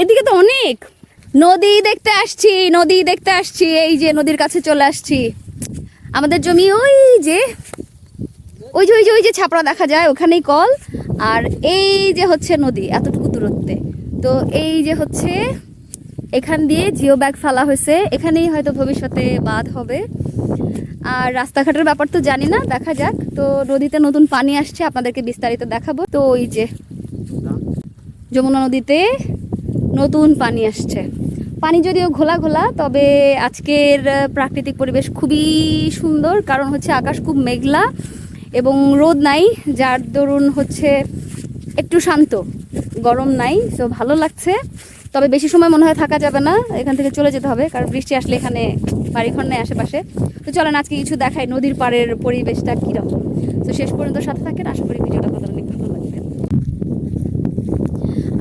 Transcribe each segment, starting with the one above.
এদিকে তো অনেক। নদী দেখতে আসছি, নদী দেখতে আসছি, এই যে নদীর কাছে চলে আসছি। আমাদের জমি ওই যে ওই যে ওই যে ওই যে ছাপড়া দেখা যায়, ওখানেই কল। আর এই যে হচ্ছে নদী, এতটুকু দূরত্বে। তো এই যে হচ্ছে, এখান দিয়ে জিও ব্যাগ ফেলা হয়েছে। এখানেই হয়তো ভবিষ্যতে বাদ হবে। আর রাস্তাঘাটের ব্যাপার তো জানি না, দেখা যাক। তো নদীতে নতুন পানি আসছে, আপনাদেরকে বিস্তারিত দেখাবো। তো ওই যে যমুনা নদীতে নতুন পানি আসছে। পানি যদিও ঘোলা ঘোলা, তবে আজকের প্রাকৃতিক পরিবেশ খুবই সুন্দর। কারণ হচ্ছে আকাশ খুব মেঘলা এবং রোদ নাই, যার দরুন হচ্ছে একটু শান্ত। গরম নাই, তো ভালো লাগছে। তবে বেশি সময় মনে হয় থাকা যাবে না, এখান থেকে চলে যেতে হবে, কারণ বৃষ্টি আসলে এখানে বাড়িঘর নেই আশেপাশে। তো চলেন আজকে কিছু দেখাই নদীর পাড়ের পরিবেশটা কীরকম। তো শেষ পর্যন্ত সাথে থাকেন, আশা করি ভিডিওটা আপনাদের অনেক ভালো লাগবে।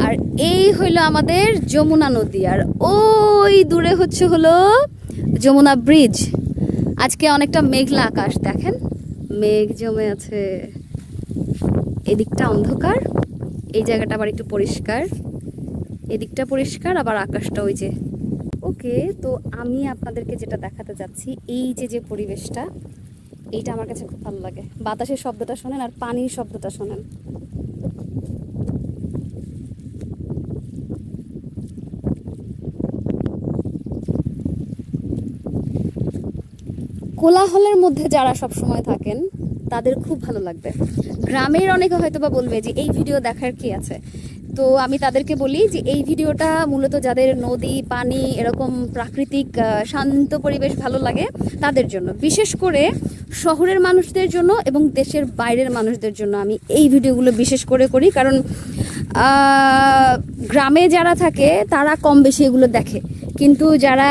আর এই হইল আমাদের যমুনা নদী, আর ওই দূরে হচ্ছে হলো যমুনা ব্রিজ। আজকে অনেকটা মেঘলা আকাশ, দেখেন। মেঘ জমে আছে। এদিকটা অন্ধকার, এই জায়গাটা আবার একটু পরিষ্কার। এদিকটা পরিষ্কার, আবার আকাশটা ওই যে ওকে, তো আমি আপনাদেরকে যেটা দেখাতে যাচ্ছি, এই যে যে পরিবেশটা, এইটা আমার কাছে খুব ভালো লাগে। বাতাসের শব্দটা শোনেন আর পানির শব্দটা শোনেন। কোলাহলের মধ্যে যারা সব সময় থাকেন, তাদের খুব ভালো লাগবে। গ্রামের অনেকে হয়তো বা বলবে যে, এই ভিডিও দেখার কি আছে? তো আমি তাদেরকে বলি যে এই ভিডিওটা মূলত যাদের নদী, পানি এরকম প্রাকৃতিক শান্ত পরিবেশ ভালো লাগে তাদের জন্য। বিশেষ করে শহরের মানুষদের জন্য এবং দেশের বাইরের মানুষদের জন্য আমি এই ভিডিওগুলো বিশেষ করে করি। কারণ গ্রামে যারা থাকে তারা কম বেশি এগুলো দেখে। কিন্তু যারা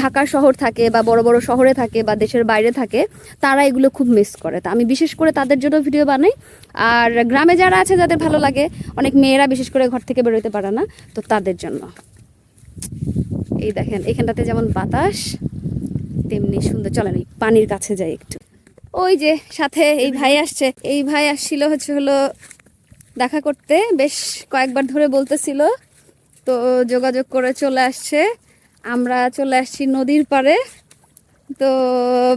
ঢাকা শহর থাকে বা বড় বড় শহরে থাকে বা দেশের বাইরে থাকে, তারা এগুলো খুব মিস করে। তা আমি বিশেষ করে তাদের জন্য ভিডিও বানাই। আর গ্রামে যারা আছে, যাদের ভালো লাগে, অনেক মেয়েরা বিশেষ করে ঘর থেকে বেরোতে পারে না, তো তাদের জন্য। এই দেখেন, এখানটাতে যেমন বাতাস, তেমনি সুন্দর। চলেন পানির কাছে যাই একটু। ওই যে, সাথে এই ভাই আসছে। এই ভাই আসছিল হচ্ছে হলো দেখা করতে, বেশ কয়েকবার ধরে বলতেছিল, তো যোগাযোগ করে চলে আসছে। আমরা চলে আসছি নদীর পাড়ে। তো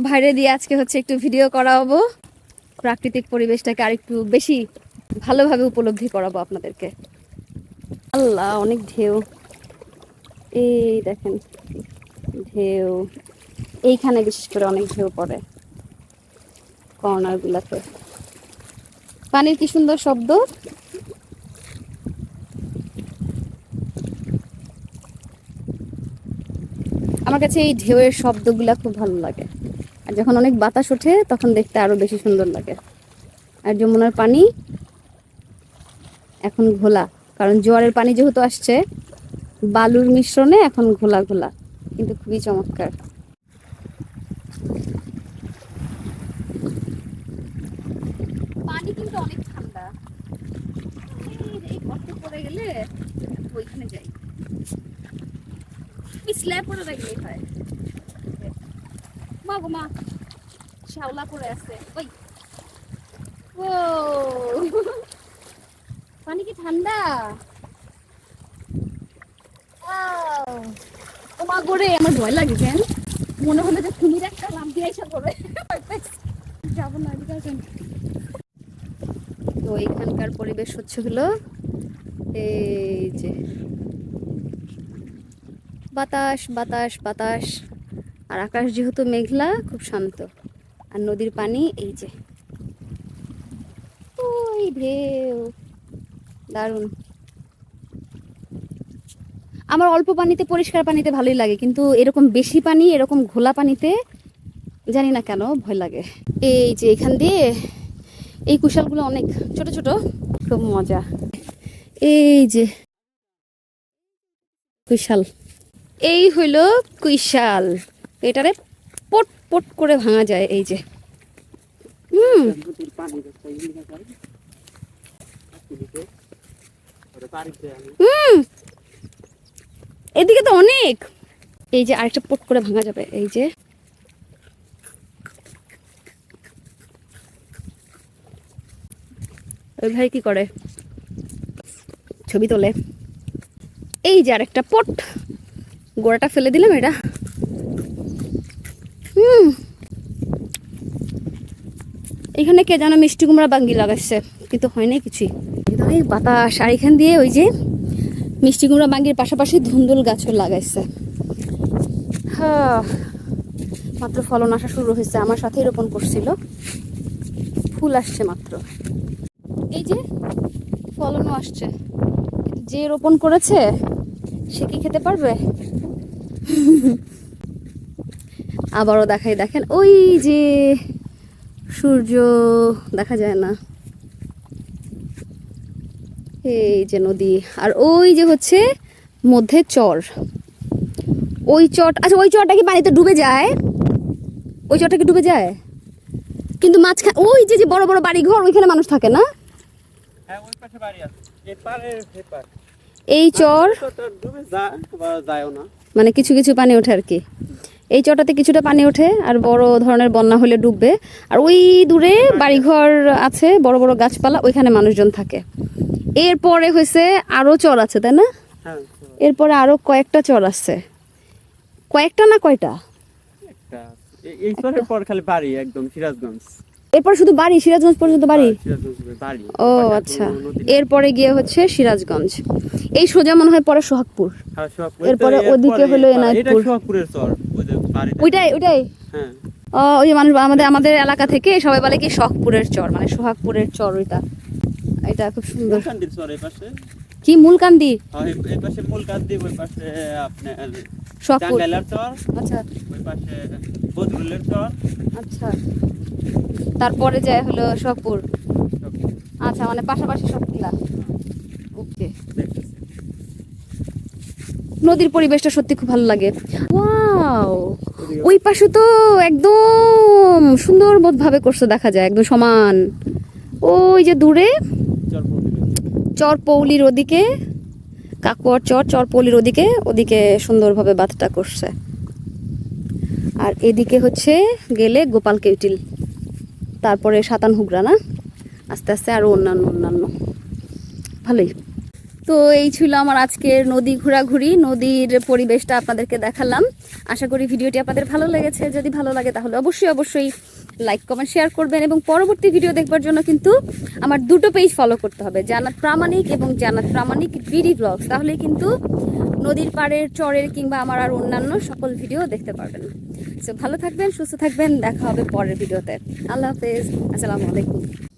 ভাইরে দিয়ে আজকে হচ্ছে একটু ভিডিও করাবো। প্রাকৃতিক পরিবেশটাকে আরেকটু বেশি ভালোভাবে উপলব্ধি করাবো আপনাদেরকে। আল্লাহ, অনেক ঢেউ। এই দেখেন, ঢেউ। এইখানে বিশেষ করে অনেক ঢেউ পড়ে কর্নারগুলোতে। পানির কি সুন্দর শব্দ? আমার কাছে এই ঢেউয়ের শব্দগুলা খুব ভালো লাগে। আর যখন অনেক বাতাস ওঠে, তখন দেখতে আরও বেশি সুন্দর লাগে। আর যমুনার পানি এখন ঘোলা। কারণ জোয়ারের পানি যেহেতু আসছে, বালুর মিশ্রণে এখন ঘোলা ঘোলা। কিন্তু খুবই চমৎকার। পানি কিন্তু অনেক ঠান্ডা। পড়ে গেলে ওইখানে যাই। স্ল্যাব পরে রাখলেই হয়। মা গো মা, শ্যাওলা পড়ে আছে। ওই। ও পানি কি ঠান্ডা! ও মা গো রে, আমার ভয় লাগে কেন? মনে হলো যে কুমির একটা লাভ দিয়ে এসে পড়বে। যাব না আসেন। তো এখানকার পরিবেশ হচ্ছে হলো এই যে বাতাস বাতাস বাতাস। আর আকাশ যেহেতু মেঘলা, খুব শান্ত। আর নদীর পানি, এই যে। ওই ঢেউ। দারুণ। আমার অল্প পানিতে, পরিষ্কার পানিতে ভালোই লাগে, কিন্তু এরকম বেশি পানি, এরকম ঘোলা পানিতে জানি না কেন ভয় লাগে। এই যে এখান দিয়ে, এই কুশালগুলো অনেক ছোট ছোট, খুব মজা। এই যে, কুশাল। এই হইল কুইশাল। এটারে পট পট করে ভাঙা যায় এই যে। হুম। হুম। এদিকে তো অনেক। এই যে আরেকটা পট করে ভাঙা যাবে, এই যে। ওই ভাই কি করে? ছবি তোলে। এই যে আরেকটা পট। গোড়াটা ফেলে দিলাম এটা। হুম। এখানে কে যেন মিষ্টি কুমড়া বাঙ্গি লাগাচ্ছে। কিন্তু হয় না কিছুই। এই বাতাস, আর এখান দিয়ে ওই যে মিষ্টি কুমড়া বাঙ্গির পাশাপাশি ধুন্দুল গাছও লাগাইছে। হ্যাঁ মাত্র ফলন আসা শুরু হয়েছে। আমার সাথেই রোপণ করছিল। ফুল আসছে মাত্র। এই যে ফলনও আসছে। যে রোপণ করেছে, সে কি খেতে পারবে? আবারও দেখাই দেখেন ওই যে সূর্য দেখা যায় না। এই যে নদী আর ওই যে হচ্ছে মধ্যে চর। ওই চট আচ্ছা ওই চরটা কি পানিতে ডুবে যায়? ওই চরটা কি ডুবে যায়? কিন্তু মাঝখানে ওই যে যে বড় বড় বাড়ি ঘর ওইখানে মানুষ থাকে না? হ্যাঁ এই চর ডুবে যায় না। মানে কিছু কিছু পানি ওঠে আর কি। এই চটাতে কিছুটা পানি ওঠে আর বড় ধরনের বন্যা হলে ডুববে। আর ওই দূরে বাড়িঘর আছে বড় বড় গাছপালা ওইখানে মানুষজন থাকে। এরপরে হয়েছে আরও চর আছে তাই না? হ্যাঁ এরপরে আরও কয়েকটা চর আছে। কয়েকটা না কয়টা? এই চরের পর খালি বাড়ি একদম সিরাজগঞ্জ। এরপর শুধু বাড়ি সিরাজগঞ্জ পর্যন্ত বাড়ি? হ্যাঁ, বাড়ি। ও আচ্ছা। এরপরে গিয়ে হচ্ছে সিরাজগঞ্জ। এই সোজা মনে হয় পরে সোহাগপুর। হ্যাঁ, এরপরে ওদিকে হলো এনায়েতপুর। সোহাগপুরের ওইটাই ওইটাই? হ্যাঁ। ওই যে মানুষ আমাদের আমাদের এলাকা থেকে সবাই বলে কি শখপুরের চর মানে সোহাগপুরের চর ওইটা। এটা খুব সুন্দর। কি মূলকান্দি? হ্যাঁ, আচ্ছা। আচ্ছা। তারপরে যায় হলো সোহাগপুর। আচ্ছা মানে পাশাপাশি সবগুলা ওকে দেখতেছি। নদীর পরিবেশটা সত্যি খুব ভালো লাগে। ওয়াও! ওই পাশে তো একদম সুন্দর ভাবে করছে দেখা যায়, একদম সমান। ওই যে দূরে চর বদরুলের। চর পৌলির ওদিকে কাকুয়ার চর চর পৌলির ওদিকে ওদিকে সুন্দরভাবে বাঁধটা করছে। আর এদিকে হচ্ছে গেলে গোপাল কেউটিল, তারপরে সাতান হুগরা না? আস্তে আস্তে আরও অন্যান্য অন্যান্য। ভালোই। তো এই ছিল আমার আজকের নদী ঘোরাঘুরি, নদীর পরিবেশটা আপনাদেরকে দেখালাম। আশা করি ভিডিওটি আপনাদের ভালো লেগেছে। যদি ভালো লাগে তাহলে অবশ্যই অবশ্যই লাইক কমেন্ট শেয়ার করবেন এবং পরবর্তী ভিডিও দেখবার জন্য কিন্তু আমার দুটো পেজ ফলো করতে হবে জানাত প্রামাণিক এবং জানাত প্রামাণিক বিডি ব্লগস তাহলে কিন্তু নদীর পাড়ের, চরের কিংবা আমার আর অন্যান্য সকল ভিডিও দেখতে পারবেন। সো ভালো থাকবেন, সুস্থ থাকবেন, দেখা হবে পরের ভিডিওতে আল্লাহ হাফেজ। আসসালামু আলাইকুম।